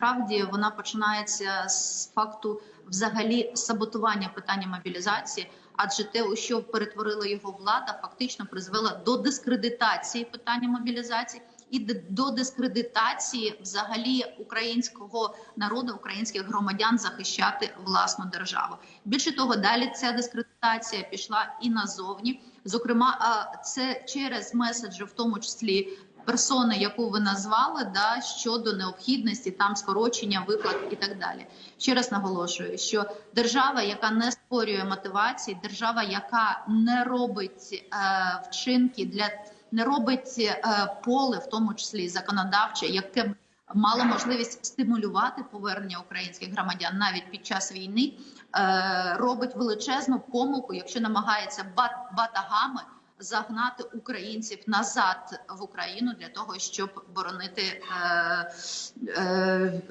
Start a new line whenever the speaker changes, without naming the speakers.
Насправді вона починається з факту взагалі саботування питання мобілізації, адже те, у що перетворила його влада, фактично призвела до дискредитації питання мобілізації і до дискредитації взагалі українського народу, українських громадян захищати власну державу. Більше того, далі ця дискредитація пішла і назовні. Зокрема, це через меседжі, в тому числі персони, яку ви назвали, да щодо необхідності там скорочення виплат і так далі. Ще раз наголошую, що держава, яка не створює мотивації, держава, яка не робить е, вчинки для не робить е, поле, в тому числі законодавче, яке мало можливість стимулювати повернення українських громадян навіть під час війни, е, робить величезну помилку, якщо намагається бат- батагами загнати українців назад в Україну для того, щоб боронити е, е,